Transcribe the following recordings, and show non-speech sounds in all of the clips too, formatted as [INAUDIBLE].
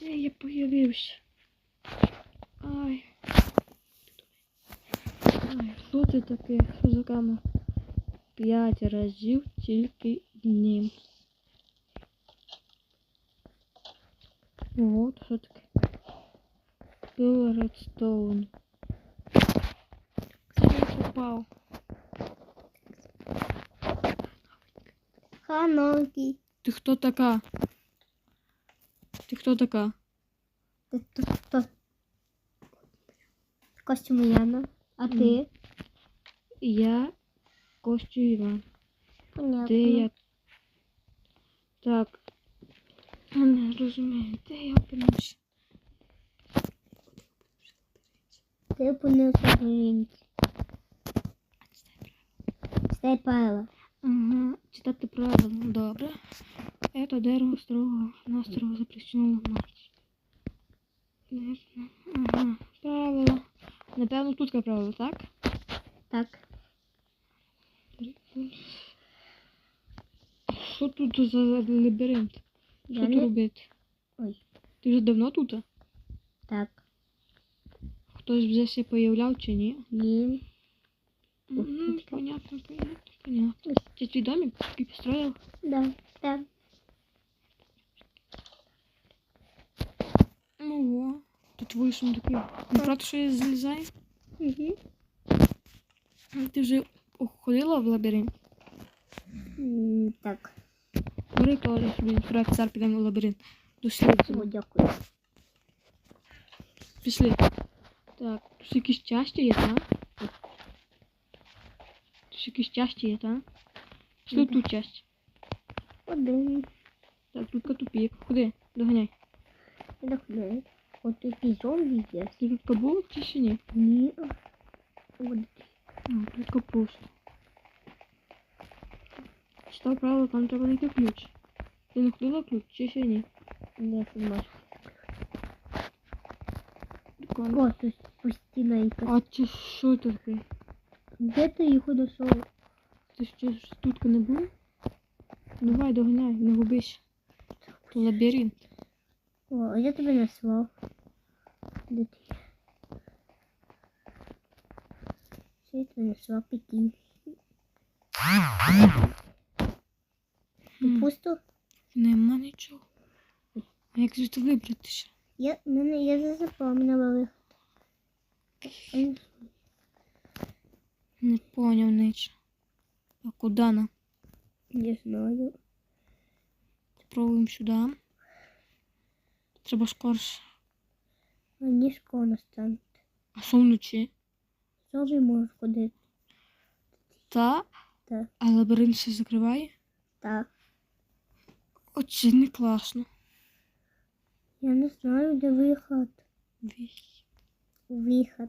Де я появився? Ай. Ай, що це таке? Що за камера? П'ять разів тільки днем. Вот, що таке? Пил редстоун. Це я попав. Хановки. Ти хто така? Ти хто така? Ти? Костюм Яна. А ти? Я Костю Іван. Понятно. Де я? Так. Я Не розумію, де я опинився? Ти опинився в ринці. Стай правила. Ага, читати правила. Добре. Это дерево строго настрого запрещено ламати. Ага, правила. Напевно, тут є правила, так? Так. Що тут за лабіринт? Що Я тут не... робити? Ой. Ти вже давно тут? Так. Хтось вже ще появляв чи ні? Ні. Мгм, понятно, понятно, понятно. Ты твой домик и построил? Да. Так. Ого. Тут твої сундуки. Ну, правда, що я залізаю? Угу. Ти вже ходила в лабіринт? Так. Бери теж собі. Брат, зараз підемо в лабіринт. Дослідимо. О, дякую. Пішли. Так, тут якісь часті є, так? Тут якісь часті є, так? Пішли Мгм. тут часть. Один. Так, тут тупік. Куди? Доганяй. Вдохни. От який зомбі є. Тут кабул чи ще ні? Ні. От. А, тут капуста. Читав правило, там треба знайти ключ. Ти не ходила ключ чи ще ні? Не можу. Прикольно. О, тут постійна якась. А це що таке? Де ти знайшов? Ти що ж тут не був? Давай, доганяй, не губись. То лабіринт. О, я тебе. Де ти? Що я тебе назвав Пекін? Ти пусто? Нема нічого. А як звідти вибратися? Я, мене, я не запам'ятала. Ем, Не поняв нічого. А куди нам? Не знаю. Спробуємо сюди. Треба скорше. Вони скоро настануть. А що вночі? Зомбі можуть ходити. Та, Так. а лабіринт все закриває? Так. Оце не класно. Я не знаю, де виход. Вій. Виход.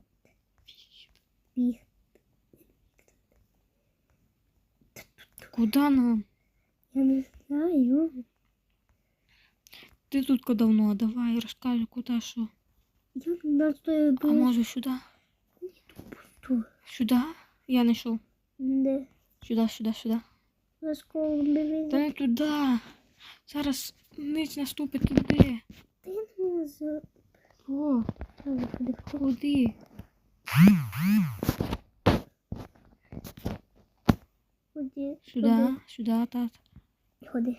Виход. Куди нам? Я не знаю. Ти тут давно, давай куди. Я на той А може сюди? пусту. Сюди? Я не йшов. Де? Сюди, сюди, сюди. На школу не Та не туди. Зараз ниць наступить туди. Ти не можу. О, куди? Ходи. Сюди, сюди, Ходи.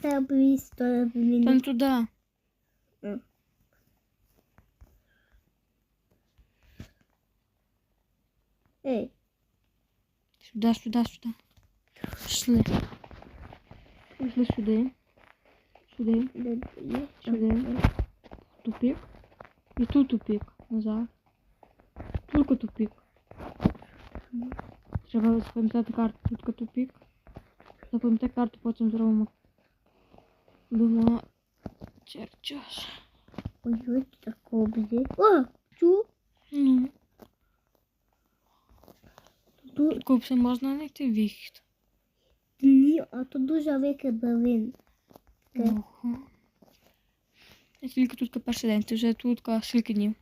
Та близь, то Та блін. не туди. Ей, Сюди, сюди, сюди. Пішли. Пішли сюди. Сюди? Сюди. тупик. І тут тупик. Назад. Тільки тупик. Треба запам'ятати карту. Тут тупик. Запам'ятай карту, потім зробимо. Будемо чертеж. Ой-ой, такого буде. О, чу. Ну, Тут тільки можна знайти вихід. ні, а тут дуже великий блин. Таке. Ого. Я тільки тут перший день, ти вже тут скільки днів.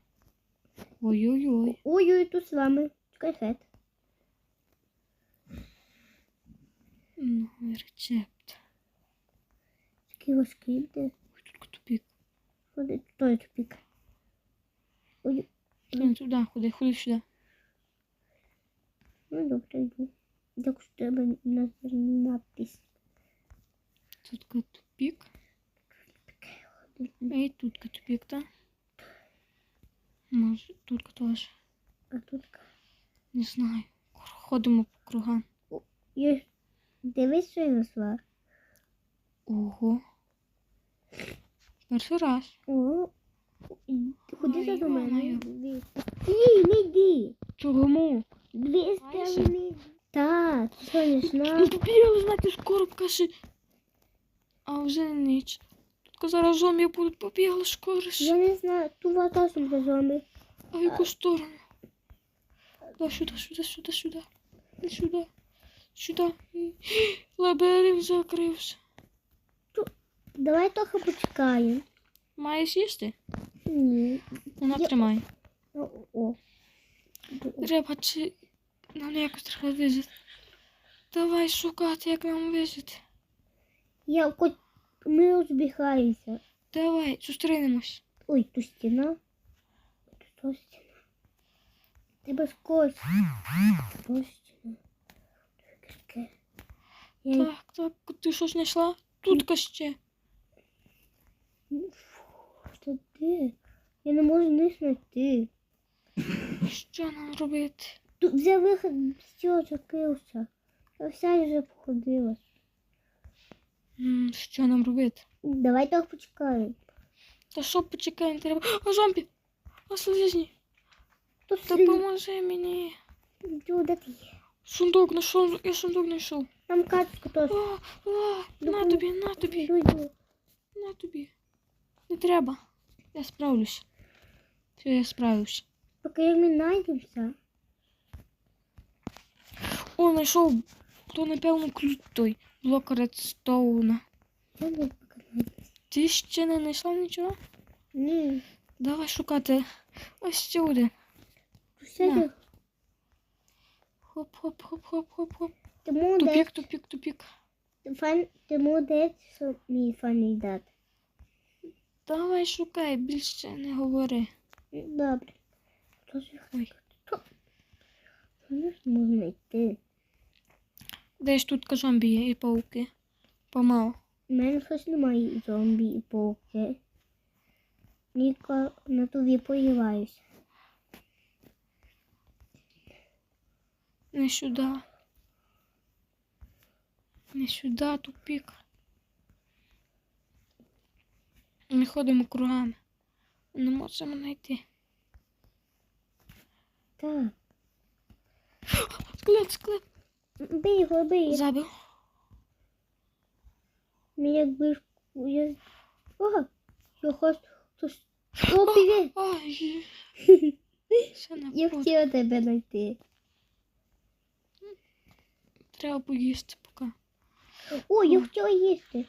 Ой-ой-ой. Ой-ой, тут з вами. Чекай фет. Ну, рецепт. Такий важкий буде. Ой, тут тупик. Ходи, той тупик. Ой, Не туди, ходи, ходи сюди. ну добре, йду. Як ж треба назерний надпис. Тут тупік. І тут тупік, так? Може, тут теж. А тут Не знаю. Ходимо по кругам. є. Дивись, що я знайшла. Ого. Перший раз. О, ходи Ой, до мене. Ні, не йди. Чому? Дві сторони. Так, ти Ну знав? побігли, знаєте, скоро каже. А вже ніч. Тут зараз зомбі будуть побігли скоро. Я не знаю, ту ватасу для зомби. А в яку сторону? Да, сюди, сюди, сюди, сюди. Сюди. Сюди. Лабіринт закрився. Давай трохи почекаємо. Маєш їсти? Ні. Вона Я- тримай. О, о. Треба чи нам якось треба вижити. Давай шукати, як нам вижити. Я хоч ми розбігаємося. Давай, зустрінемось. Ой, тут стіна. Тут стіна. Треба скось. Тут стіна. Тут таке. Я Так, так, ти щось знайшла? Тут ще. Що ти? Я не можу не знайти. Що нам робити? Тут вже вихід цього закрився. Я вся вже походила. Що нам робити? Давай так почекаємо. Та що почекаємо, треба. А зомбі! А слизні! Тут Допоможи мені. де ти є? Сундук знайшов, я сундук знайшов. Там качка теж. А, а, на Допом- тобі, на тобі, Йду, йду. на тобі. Не треба. Я справлюсь. Все, я справлюсь. Поки ми знайдемося. О, знайшов. То, напевно, ключ той. Блок редстоуна. Я не поки знайдемося. Ти ще не знайшла нічого? Ні. Давай шукати. Ось ще один. Хоп. Ти молодець. Тупік, тупік, тупік. Фан... Молодець, що мій дат. Давай шукай, більше не говори. Добре. Хто ж? Ой. Ж можна знайти. Десь тут зомбі є і пауки. Помало. У мене щось немає зомбі і пауки. Ніко на тобі поїваюся. Не сюди. Не сюди, тупік. Ми ходимо кругами. Не можемо знайти. Так. Склеп, склеп. Бий його, бий. Забив. Мені якби ж... Я... О, його хтось... О, привіт! [LAUGHS] Я хотіла тебе знайти. Треба поїсти. О, я хотіла їсти.